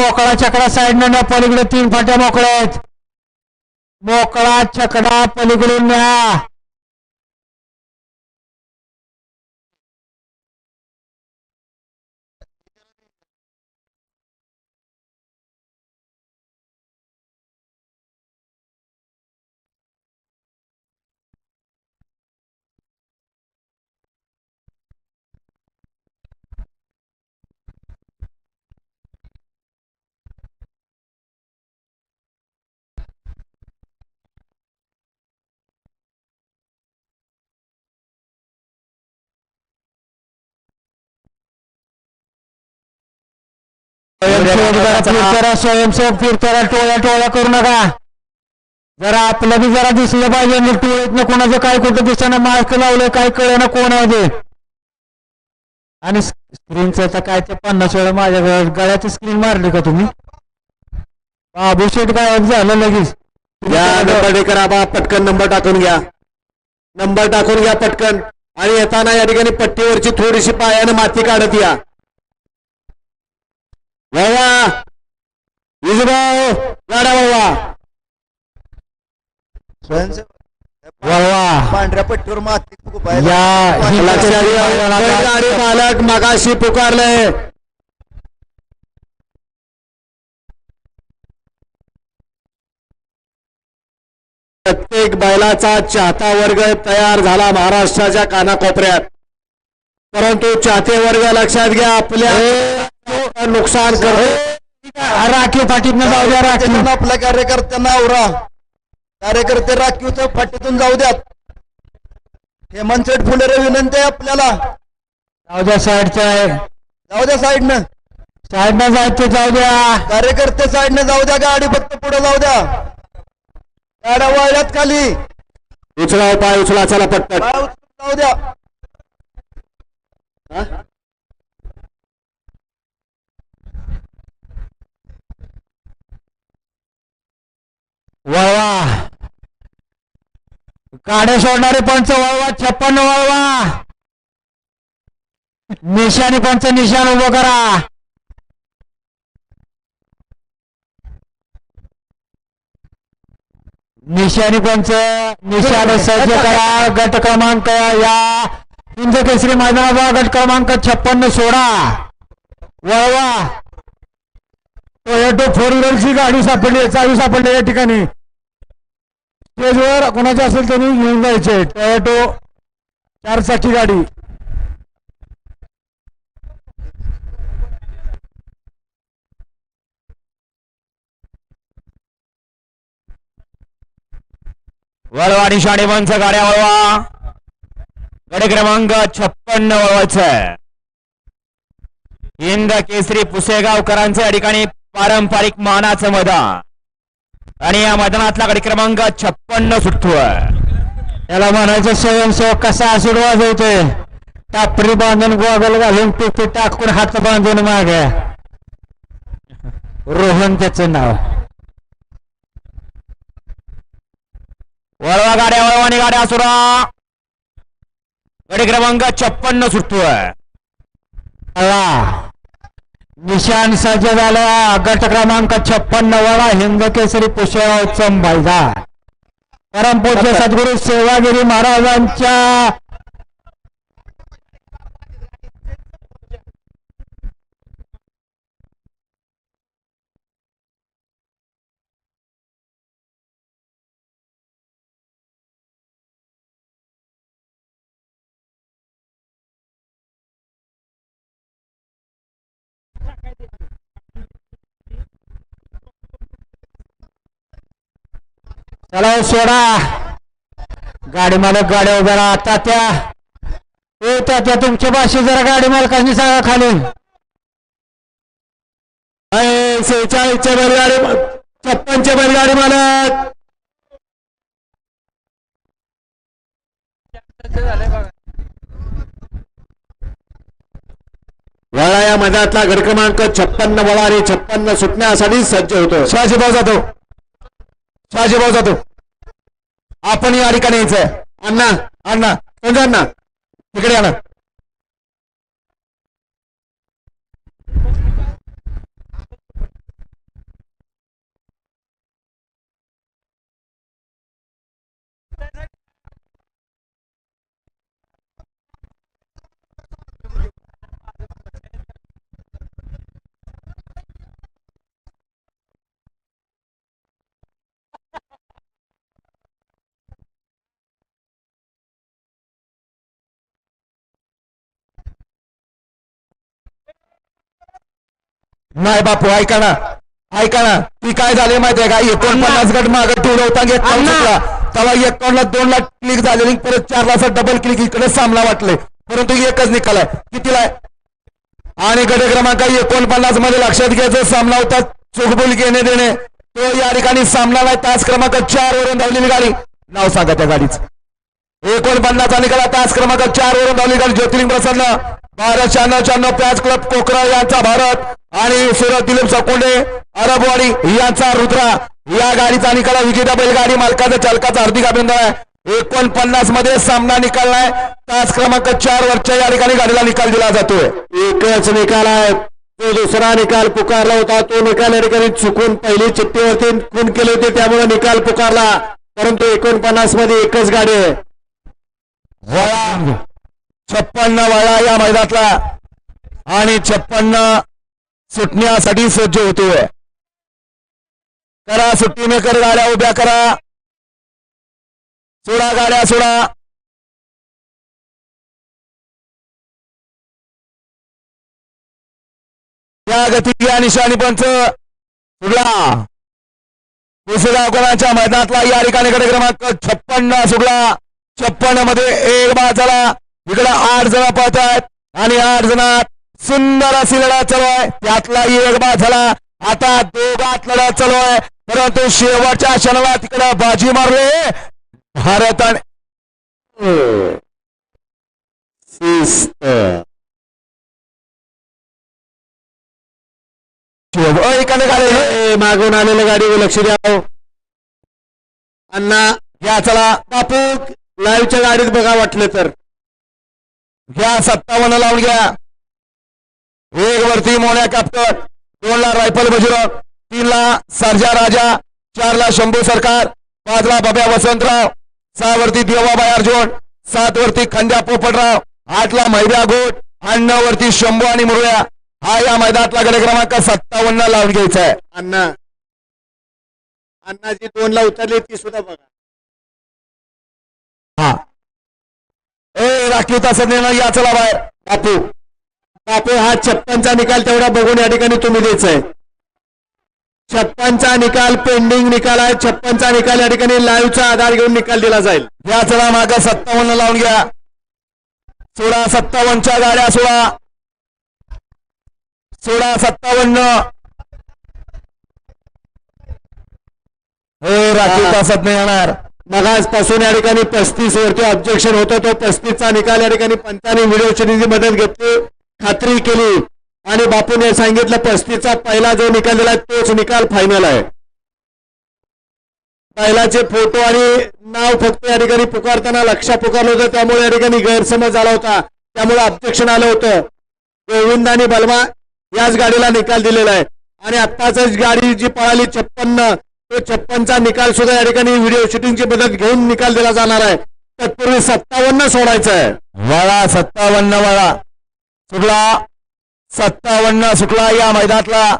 मोकळा चकडा साईडनं न्या पलीकडे तीन फाट्या मोकळ्या आहेत. मोकळा चकडा पलीकडून न्या. स्वयंसेवक स्वयंसेवक फिरतारा टोळ्या टोळ्या करू नका. जरा आपलं बी जरा दिसलं पाहिजे आणि टोळीतनं कोणाचं काय कुठं दिसताना मास्क लावलंय काय कळलं कोण आहे आणि स्क्रीनचं काय ते पन्नास वेळा माझ्या गळ्याची स्क्रीन मारली का तुम्ही? बाबू शेट गायब झालं लगेच. या नंबर आबा पटकन नंबर टाकून घ्या. नंबर टाकून घ्या पटकन. आणि येताना या ठिकाणी पट्टीवरची थोडीशी पायानं माती काढत या. वळवा विजूभाऊ स्वयंसेवक वळवा पांढऱ्या पट्टीवर माती बैलगाडी मालक मागाशी पुकारलंय. प्रत्येक बैलाचा चाहता वर्ग तयार झाला महाराष्ट्राच्या कानाकोपऱ्यात. परंतु चाहते वर्ग लक्षात घ्या आपल्या नुकसान करतो. राखीव फाटीतनं जाऊ द्या राखीव. आपल्या कार्यकर्त्यांना आवरा. कार्यकर्ते राखीवच्या फाटीतून जाऊ द्यात. हेमंत शेठ फुलेरे विनंती आहे आपल्याला. जाऊ द्या साईडचं आहे. जाऊ द्या साईडनं. साईडनं जायचं जाऊ द्या. कार्यकर्ते साईडनं जाऊ द्या गाडी फक्त पुढे जाऊ द्या. गाड्या वळल्यात खाली. उचला पाय उचला चला उचलून जाऊ द्या. वळवा. काढे सोडणारे पंच वळवा छप्पन वळवा. निशाणी पंच निशाण उभं करा. निशाणी पंच निशाण सज्ज करा. गट क्रमांक या. हिंद केसरी मैदानाचा गट क्रमांक छप्पन्न सोळा. वळवा. टोयोटो फोर व्हीलरची गाडी सापडली. चावी सापडली या ठिकाणी. स्टेजवर कोणाचे असेल त्यांनी घेऊन जायचे. टोयटो चार चाकी गाडी. वळवा निशाणी पंच गाड्या वळवा. गड क्रमांक छप्पन्न वळवायचं. हिंद केसरी पुसेगावकरांचं या ठिकाणी पारंपरिक मानाचं मैदान. आणि या मैदानातला गडी क्रमांक छप्पन्न सुटतोय. त्याला म्हणायचं स्वयंसेवक कसा आसूड वाजवतोय टापरी बांधून गोगल घालून पिपी टाकून हात बांधून माग. रोहन त्याचं नाव. वळवा गाड्या वळवानी गाड्या सुरा. गडी क्रमांक छप्पन्न सुटतोय. निशाण सज्ज झाला गट क्रमांक छप्पन्न वळा. हिंद केसरी पुष्यगावचं मैदान. परमपूज्य सद्गुरू सेवागिरी महाराजांच्या चला सोडा. गाडी मालक गाड्या उभ्या राहा. तात्या. ए तात्या तुमच्या भाषे जरा गाडी मालकांनी सांगा खाली. सेहेचाळीसच्या बैलगाडी छप्पनचे बैलगाडी मालक. वळा या मधातला गड क्रमांक छप्पन्न वळा आणि छप्पन्न सुटण्यासाठी सज्ज होतो शहाजीभाऊ जातो. शहाजीभाऊ जातो. आपण या ठिकाणी यायचंय. अण्णा अण्णा संजय अण्णा तिकडे आणा नाही बापू ऐका ना. ऐका ना. ती काय झाले माहितीये का? एकोणपन्नास गट मागे ठेवला घेतला अण्णा. सुटला तेव्हा एकावन्न दोन ला क्लिक झालेली परत चार ला डबल क्लिक इकडे सामना वाटले. परंतु एकच निकाल आहे. कितीला आहे? आणि गट क्रमांक एकोणपन्नासमध्ये लक्षात घ्यायचं सामना होता चोखबोल घेणे देणे. तो या ठिकाणी सामना नाही तास क्रमांक चार वरून धावलेली गाडी. नाव सांगा त्या गाडीचं. एकोणपन्नास आणि कला तास क्रमांक चार वरून धावली गाडी. ज्योतिर्लिंग प्रसन्न. भारत शहाण्णव शहाण्णव पॅच क्लब कोकरा यांचा भारत आणि सुरत दिलीप सकोंडे अरबवाडी यांचा रुद्रा. या गाडीचा निकाल विजेता बैलगाडी मालकाचा चालकाचा हार्दिक अभिनंदन आहे. एकोणपन्नासमध्ये सामना निकाललाय तास क्रमांक चार वरच्या या ठिकाणी गाडीला निकाल दिला जातोय. एकच निकाल आहे. तो दुसरा निकाल पुकारला होता. तो निकाल या ठिकाणी चुकून पहिली चिठ्ठीवरती खून केले होते. त्यामुळे निकाल पुकारला. परंतु एकोणपन्नासमध्ये एकच गाडी आहे. छप्पन्न वाळा या मैदानातला. आणि छप्पन्न सुटण्यासाठी सज्ज होतोय. करा सुट्टी मेकर गाड्या उभ्या करा. सोडा गाड्या सोडा. त्या गती या निशाणी पंच सुडला कोणाच्या मैदानातला या ठिकाणी कडे क्रमांक छप्पन्न सुटला. छप्पन्नमध्ये एक बाद झाला. इकडे आठ जण पळत आहेत आणि आठ जणात सुंदर अशी लढा चालू आहे. त्यातला एक बाद झाला. आता दोघात लढा चालू आहे. परंतु शेवटच्या क्षणाला तिकडे बाजी मारले. भारत आणि एकाने गाडी मागून आलेल्या गाडीवर लक्ष द्या अण्णा घ्या चला. बापू लाईव्हच्या गाडीत बघा वाटलं तर. घ्या सत्तावन्न लावून घ्या. एक वरती मोन्या कॅप्टन दोन ला रायफल बजरंग तीन ला सर्जा राजा चार ला शंभू सरकार पाच ला बाब्या वसंतराव सहा वरती देवाबाई अर्जुन सात वरती खंड्या पोपटराव आठ ला मैद्या गोट नऊ वरती शंभू आणि मुरळ्या हा या मैदानातला गडे क्रमांक सत्तावन्न लावून घ्यायचा आहे. अण्णा अण्णा जी दोन ला उतरली ती सुद्धा बघा. हा. ए राखीव तासात या चला बाहेर. बापू. बापू हा छप्पनचा निकाल तेवढा बघून या ठिकाणी तुम्ही द्यायचा आहे छप्पनचा निकाल पेंडिंग निकाल आहे. छप्पनचा निकाल या ठिकाणी लाईव्हचा आधार घेऊन निकाल दिला जाईल. या चला माग सत्तावन्न लावून घ्या. सोळा सत्तावन्नच्या गाड्या सोळा. सोळा सत्तावन्न. हे राखीव तासात नाही येणार मग आजपासून या ठिकाणी पस्तीस वरती ऑब्जेक्शन होतं. तो पस्तीसचा निकाल या ठिकाणी पंचाने व्हिडिओ श्रेणीची मदत घेतली खात्री केली. आणि बापूने सांगितलं पस्तीसचा पहिला जो निकाल दिला तोच निकाल फायनल आहे. पहिलाचे फोटो आणि नाव फक्त या ठिकाणी पुकारताना लक्ष पुकारलं होतं. त्यामुळे या ठिकाणी गैरसमज झाला होता. त्यामुळे ऑब्जेक्शन आलं होतं. गोविंद आणि बलमा याच गाडीला निकाल दिलेला आहे. आणि आत्ताच गाडी जी पळाली छप्पन्न छप्पनचा निकाल सुद्धा या ठिकाणी व्हिडिओ शूटिंगची मदत घेऊन निकाल दिला जाणार आहे. तत्पूर्वी सत्तावन्न सोडायचं आहे. वळा सत्तावन्न वळा. सुटला सत्तावन्न सुटला या मैदानातला.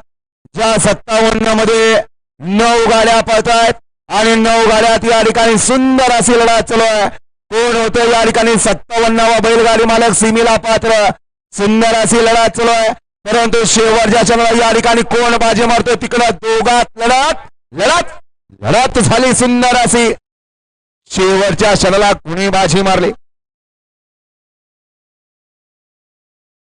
ज्या सत्तावन्नमध्ये नऊ गाड्या पळतायत आहेत आणि नऊ गाड्यात या ठिकाणी सुंदर अशी लढा चालू आहे. कोण होतं? या ठिकाणी सत्तावन्नावा बैलगाडी मालक सिमीला पात्र. सुंदर अशी लढा चालू आहे. परंतु शेवटच्या क्षणाला या ठिकाणी कोण बाजी मारतोय? तिकडं दोघात लढत लढत लढत झाली सुंदर अशी. शेवटच्या क्षणाला कुणी बाजी मारली?